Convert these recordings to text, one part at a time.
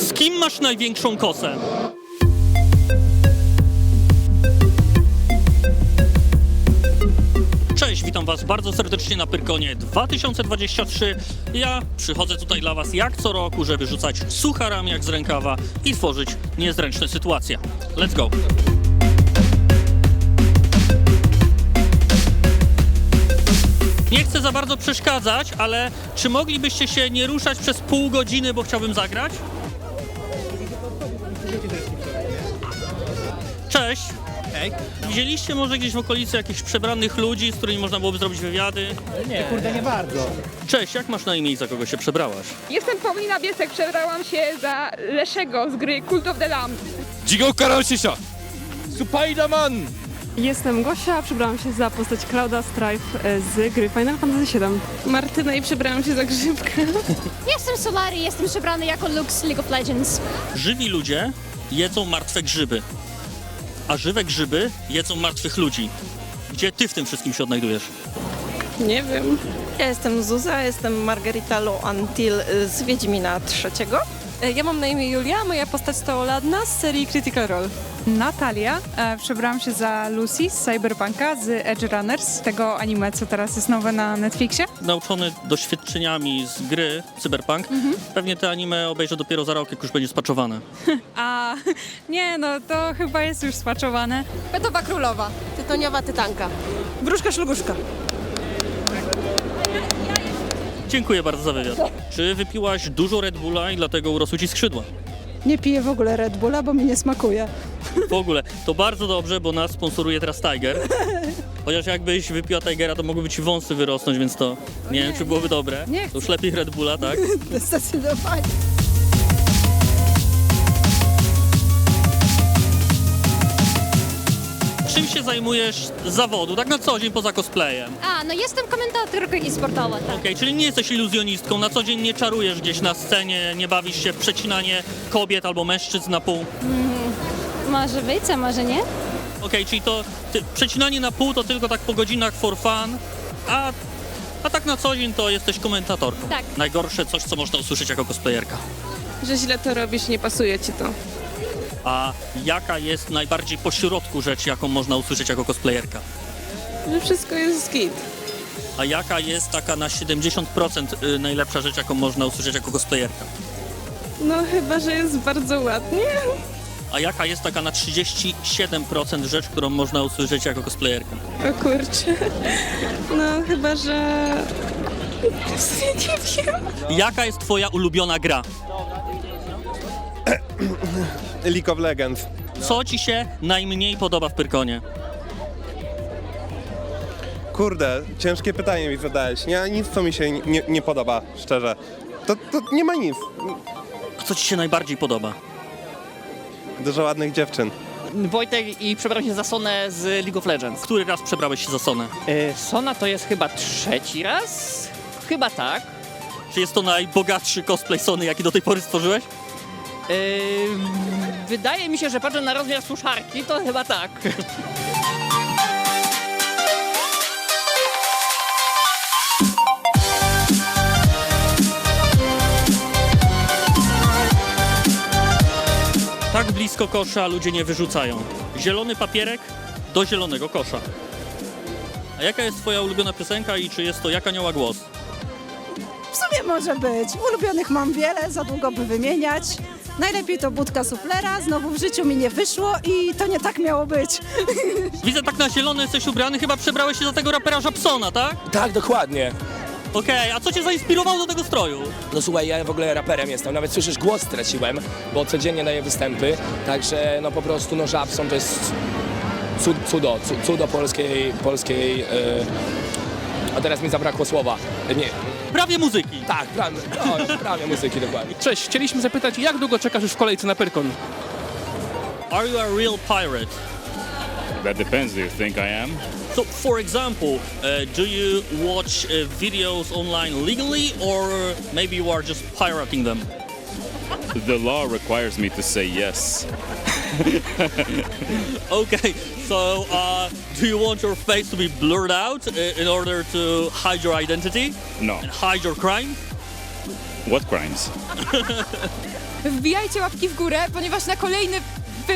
Z kim masz największą kosę? Cześć, witam Was bardzo serdecznie na Pyrkonie 2023. Ja przychodzę tutaj dla Was jak co roku, żeby rzucać sucharami jak z rękawa i tworzyć niezręczne sytuacje. Let's go! Nie chcę za bardzo przeszkadzać, ale czy moglibyście się nie ruszać przez pół godziny, bo chciałbym zagrać? Cześć. Hej. Widzieliście może gdzieś w okolicy jakichś przebranych ludzi, z którymi można byłoby zrobić wywiady? Nie, kurde, nie bardzo. Cześć, jak masz na imię i za kogo się przebrałaś? Jestem Paulina Biesek, przebrałam się za Leszego z gry Cult of the Lamb. Dzigo Karolsisia! Spider-Man! Jestem Gosia, przebrałam się za postać Clouda Strife e, z gry Final Fantasy VII. Martyna i przebrałam się za grzybkę. Jestem Solari, jestem przebrany jako Lux League of Legends. Żywi ludzie jedzą martwe grzyby, a żywe grzyby jedzą martwych ludzi. Gdzie ty w tym wszystkim się odnajdujesz? Nie wiem. Ja jestem Zuza, jestem Margarita Lo Antil y, z Wiedźmina trzeciego. E, Ja mam na imię Julia, moja postać to Ladna z serii Critical Role. Natalia. E, przebrałam się za Lucy z Cyberpunka, z Edge Runners, tego anime, co teraz jest nowe na Netflixie. Nauczony doświadczeniami z gry Cyberpunk, pewnie te anime obejrzę dopiero za rok, jak już będzie spaczowane. A nie, no to chyba jest już spaczowane. Petowa Królowa. Tytoniowa Tytanka. Wróżka szluguszka. Dziękuję bardzo za wywiad. Czy wypiłaś dużo Red Bulla i dlatego urosły ci skrzydła? Nie piję w ogóle Red Bulla, bo mi nie smakuje. W ogóle, to bardzo dobrze, bo nas sponsoruje teraz Tiger. Chociaż jakbyś wypiła Tigera, to mogłyby ci wąsy wyrosnąć, więc to nie wiem, czy byłoby dobre. nie To już lepiej Red Bulla, tak? Zdecydowanie. Czym się zajmujesz z zawodu, tak na co dzień poza cosplayem? A, no jestem komentatorką e-sportowa, tak. Okej, czyli nie jesteś iluzjonistką, na co dzień nie czarujesz gdzieś na scenie, nie bawisz się w przecinanie kobiet albo mężczyzn na pół. Może być, a może nie? Okej, czyli to ty, przecinanie na pół to tylko tak po godzinach for fun, a, a tak na co dzień to jesteś komentatorką. Tak. Najgorsze coś, co można usłyszeć jako cosplayerka. Że źle to robisz, nie pasuje ci to. A jaka jest najbardziej pośrodku rzecz, jaką można usłyszeć jako cosplayerka? Że wszystko jest git. A jaka jest taka na 70% y, najlepsza rzecz, jaką można usłyszeć jako cosplayerka? No chyba, że jest bardzo ładnie. A jaka jest taka na 37% rzecz, którą można usłyszeć jako cosplayerka? O kurczę. No chyba, że... Nie wiem. Jaka jest twoja ulubiona gra? League of Legends. Co ci się najmniej podoba w Pyrkonie? Kurde, ciężkie pytanie mi zadałeś. Nie, nic co mi się nie, nie podoba, szczerze. To, to nie ma nic. A co ci się najbardziej podoba? Dużo ładnych dziewczyn. Wojtek i przebrałem się za Sonę z League of Legends. Który raz przebrałeś się za Sonę? E, Sona to jest chyba trzeci raz? Chyba tak. Czy jest to najbogatszy cosplay Sony, jaki do tej pory stworzyłeś? E, wydaje mi się, że patrzę na rozmiar suszarki, to chyba tak. Tak blisko kosza ludzie nie wyrzucają. Zielony papierek do zielonego kosza. A jaka jest twoja ulubiona piosenka i czy jest to Jak Anioła Głos? W sumie może być. Ulubionych mam wiele, za długo by wymieniać. Najlepiej to budka suflera, znowu w życiu mi nie wyszło i to nie tak miało być. Widzę tak na zielono jesteś ubrany, chyba przebrałeś się za tego rapera Żabsona, tak? Tak, dokładnie. Okej, a co cię zainspirowało do tego stroju? No słuchaj, ja w ogóle raperem jestem, nawet słyszysz, głos straciłem, bo codziennie daję występy, także no po prostu no Żabson to jest cud, cudo, cu- cudo polskiej, polskiej, e, a teraz mi zabrakło słowa. Nie, Prawie muzyki. tak, prawie, no, prawie muzyki dokładnie. Cześć, chcieliśmy zapytać, jak długo czekasz już w kolejce na Pyrkon? Are you a real pirate? That depends. Do you think I am? So, for example, uh, do you watch uh, videos online legally, or maybe you are just pirating them? The law requires me to say yes. Okay, so uh, do you want your face to be blurred out uh, in order to hide your identity No. and hide your crime? What crimes? Wbijajcie łapki w górę, ponieważ na kolejny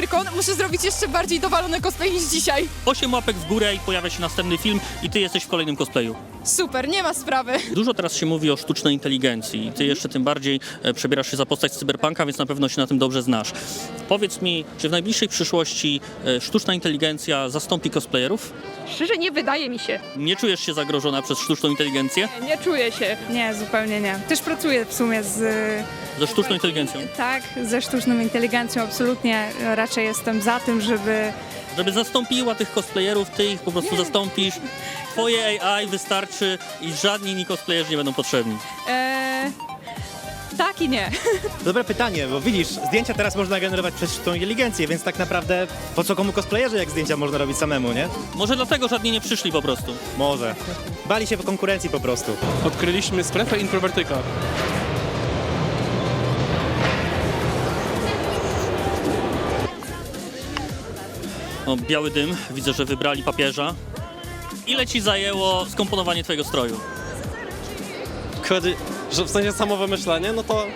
Pyrkon muszę zrobić jeszcze bardziej dowalony cosplay niż dzisiaj. 8 łapek w górę i pojawia się następny film i ty jesteś w kolejnym cosplayu. Super, nie ma sprawy. Dużo teraz się mówi o sztucznej inteligencji. Ty jeszcze tym bardziej e, przebierasz się za postać z cyberpunka, więc na pewno się na tym dobrze znasz. Powiedz mi, czy w najbliższej przyszłości e, sztuczna inteligencja zastąpi cosplayerów? Szczerze nie wydaje mi się. Nie czujesz się zagrożona przez sztuczną inteligencję? Nie czuję się. Nie, zupełnie nie. Też pracuję w sumie z... Ze sztuczną inteligencją? Tak, ze sztuczną inteligencją absolutnie. Raczej jestem za tym, żeby Żeby zastąpiła tych cosplayerów, ty ich po prostu zastąpisz. Twoje AI wystarczy i żadni inni cosplayerzy nie będą potrzebni. E, tak i nie. Dobre pytanie, bo widzisz, zdjęcia teraz można generować przez sztuczną inteligencję, więc tak naprawdę po co komu cosplayerzy, jak zdjęcia można robić samemu, nie? Może dlatego żadni nie przyszli po prostu. Może. Bali się konkurencji po prostu. Odkryliśmy strefę introwertyka. O, biały dym, widzę, że wybrali papieża. Ile ci zajęło skomponowanie twojego stroju? Chodzi, że w sensie samo wymyślenie, no to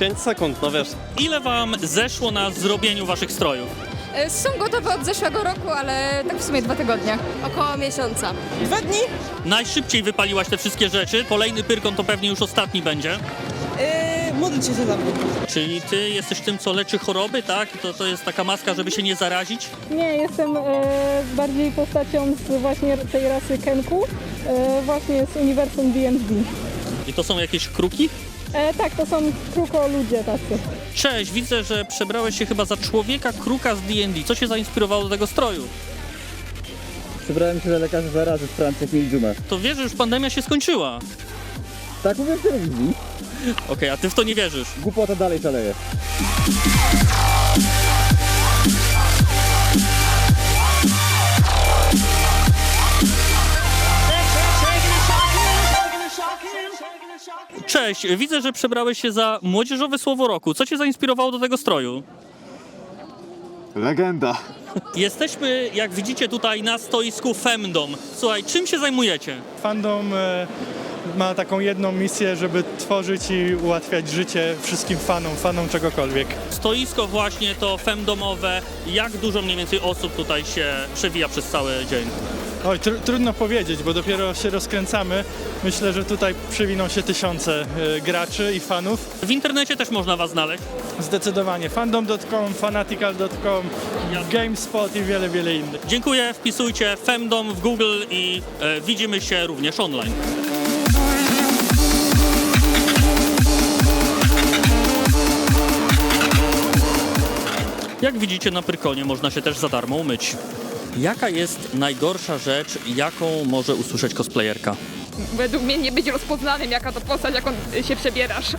5 sekund, no wiesz. Ile wam zeszło na zrobieniu waszych strojów? E, Są gotowe od zeszłego roku, ale tak w sumie dwa tygodnie. Około miesiąca. Dwa dni? Najszybciej wypaliłaś te wszystkie rzeczy. Kolejny pyrkon to pewnie już ostatni będzie. Yy, się za mnie. Czyli ty jesteś tym, co leczy choroby, tak? To, to jest taka maska, żeby się nie zarazić? Nie, jestem e, bardziej postacią z właśnie tej rasy Kenku, e, właśnie z uniwersum D&D. I to są jakieś kruki? E, tak, to są kruko ludzie tacy. Cześć, widzę, że przebrałeś się chyba za człowieka kruka z D&D. Co cię zainspirowało do tego stroju? Przebrałem się za lekarza zarazy z Francji, jak mieli dżumę. To wiesz, że już pandemia się skończyła. Tak mówię w telewizji. Okej, a ty w to nie wierzysz? Głupota dalej szaleje. Cześć, widzę, że przebrałeś się za młodzieżowe słowo roku. Co cię zainspirowało do tego stroju? Legenda. Jesteśmy, jak widzicie tutaj, na stoisku Femdom. Słuchaj, czym się zajmujecie? Fandom e, ma taką jedną misję, żeby tworzyć i ułatwiać życie wszystkim fanom, fanom czegokolwiek. Stoisko właśnie to femdomowe. Jak dużo mniej więcej osób tutaj się przewija przez cały dzień? Oj, tr trudno powiedzieć, bo dopiero się rozkręcamy. Myślę, że tutaj przywiną się tysiące e, graczy i fanów. W internecie też można was znaleźć. Zdecydowanie. Fandom.com, fanatical.com, GameSpot i wiele, wiele innych. Dziękuję, wpisujcie Femdom w Google i e, widzimy się również online. Jak widzicie na Pyrkonie można się też za darmo umyć. Jaka jest najgorsza rzecz, jaką może usłyszeć cosplayerka? Według mnie nie być rozpoznanym, jaka to postać, jaką się przebierasz.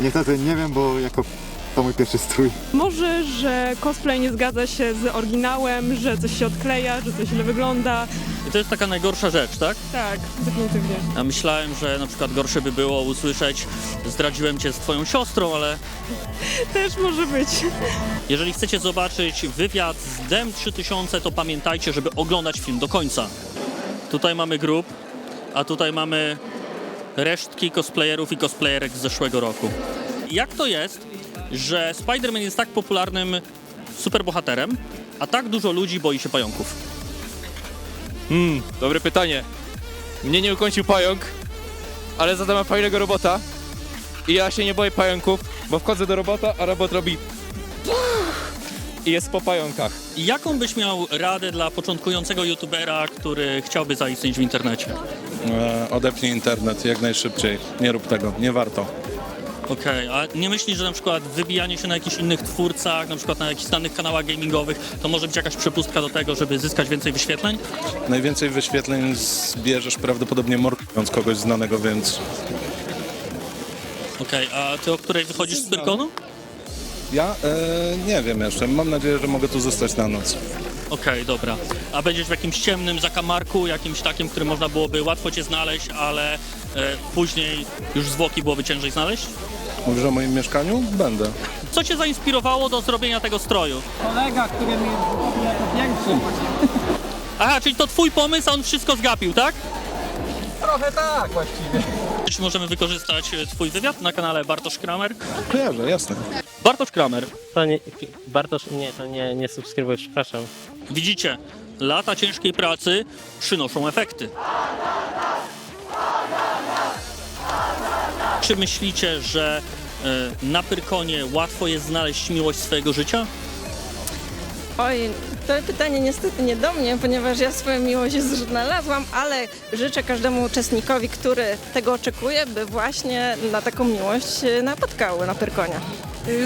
Niestety nie wiem, bo jako to mój pierwszy strój. Może, że cosplay nie zgadza się z oryginałem, że coś się odkleja, że coś źle wygląda. I to jest taka najgorsza rzecz, tak? Tak, definitywnie. Ja myślałem, że na przykład gorsze by było usłyszeć zdradziłem cię z twoją siostrą, ale Też może być. jeżeli chcecie zobaczyć wywiad z DEM 3000, to pamiętajcie, żeby oglądać film do końca. Tutaj mamy grup, a tutaj mamy resztki cosplayerów i cosplayerek z zeszłego roku. Jak to jest, że Spider-Man jest tak popularnym superbohaterem, a tak dużo ludzi boi się pająków? Hmm, dobre pytanie. Mnie nie ukończył pająk, ale za to mam fajnego robota. I ja się nie boję pająków, bo wchodzę do robota, a robot robi i jest po pająkach. Jaką byś miał radę dla początkującego youtubera, który chciałby zaistnieć w internecie? E, odepnij internet jak najszybciej. Nie rób tego, nie warto. Okej, a nie myślisz, że na przykład wybijanie się na jakichś innych twórcach, na przykład na jakichś znanych kanałach gamingowych, to może być jakaś przepustka do tego, żeby zyskać więcej wyświetleń? Najwięcej wyświetleń zbierzesz prawdopodobnie mordując kogoś znanego, więc Okej, a ty o której wychodzisz z Pyrkonu? ja e, nie wiem jeszcze. Mam nadzieję, że mogę tu zostać na noc. Okej, dobra. A będziesz w jakimś ciemnym zakamarku, jakimś takim, w którym można byłoby łatwo cię znaleźć, ale później już zwłoki byłoby ciężej znaleźć? Mówisz o moim mieszkaniu? Będę. Co cię zainspirowało do zrobienia tego stroju? Kolega, który mi jako pierwszy. Aha, czyli to twój pomysł, a on wszystko zgapił, tak? Trochę tak właściwie. Czy możemy wykorzystać e, twój wywiad na kanale Bartosz Kramer? Kojarzę, jasne. Bartosz Kramer. To nie, Bartosz, nie, to nie, nie subskrybuję, przepraszam. Widzicie, lata ciężkiej pracy przynoszą efekty. Czy myślicie, że e, na Pyrkonie łatwo jest znaleźć miłość swojego życia? Oj, to pytanie niestety nie do mnie, ponieważ ja swoją miłość już znalazłam, ale życzę każdemu uczestnikowi, który tego oczekuje, by właśnie na taką miłość e, napotkały na Pyrkonie.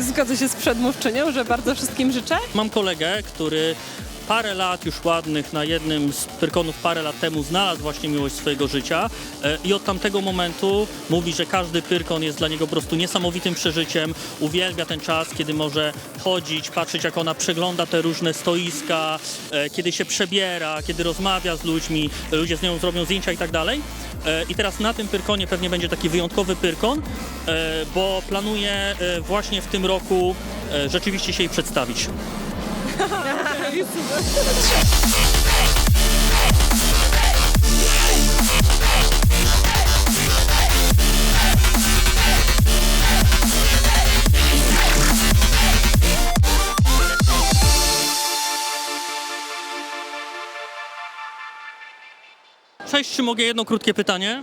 Zgodzę się z przedmówczynią, że bardzo wszystkim życzę. Mam kolegę, który parę lat już ładnych na jednym z Pyrkonów parę lat temu znalazł właśnie miłość swojego życia e, i od tamtego momentu mówi, że każdy Pyrkon jest dla niego po prostu niesamowitym przeżyciem. Uwielbia ten czas, kiedy może chodzić, patrzeć jak ona przegląda te różne stoiska, e, kiedy się przebiera, kiedy rozmawia z ludźmi, ludzie z nią zrobią zdjęcia i tak dalej. E, I teraz na tym Pyrkonie pewnie będzie taki wyjątkowy Pyrkon, bo planuję e, właśnie w tym roku rzeczywiście się jej przedstawić. Cześć, czy mogę jedno krótkie pytanie?